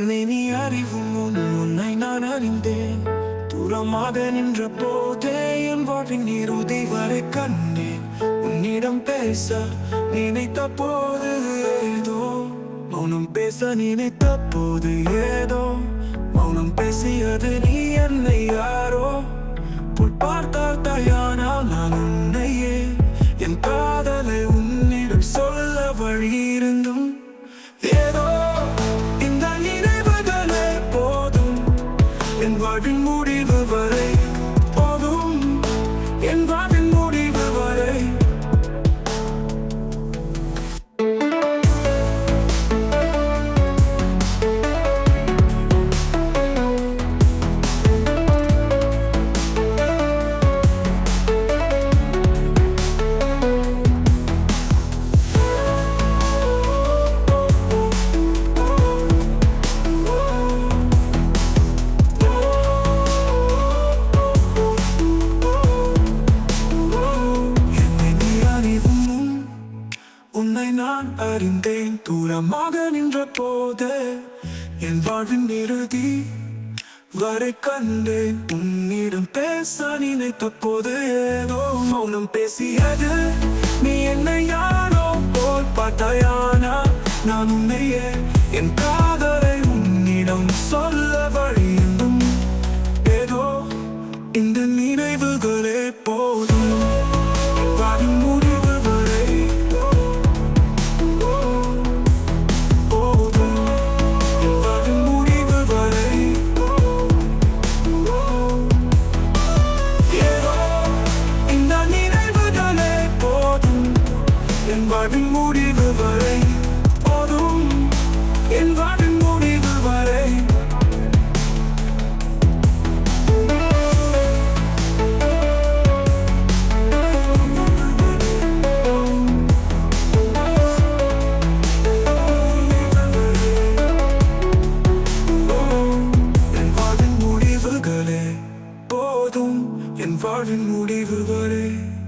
என்னை நீ அறிவும் உன்னை நான் அறிந்தேன். தூரமாக நின்ற போதே என் வாழ்வின் இறுதி வரை கண்டேன். உன்னிடம் பேச நினைத்த போது ஏதோ மௌனம் பேச நினைத்த போது ஏதோ மௌனம் பேசியது நீ என்னை யாரோ? புல் அறிந்தேன். தூரமாக நின்ற போது என் வாழ்வின் இறுதி வரை கண்டேன். உன்னிடம் பேச நினைத்த போது ஏதோ மௌனம் பேசியது. நீ என்னை யாரோ போல் பார்த்தாயானா? நான் உன்னையே என் காதலை உன்னிடம் சொல்ல வழியும் ஏதோ இந்த நினைவுகளே போதும். வாழ்வின் முடிவு வரை போதும். என் வாழ்வின் முடிவு வரை. என் வாழ்வின் முடிவு வரை.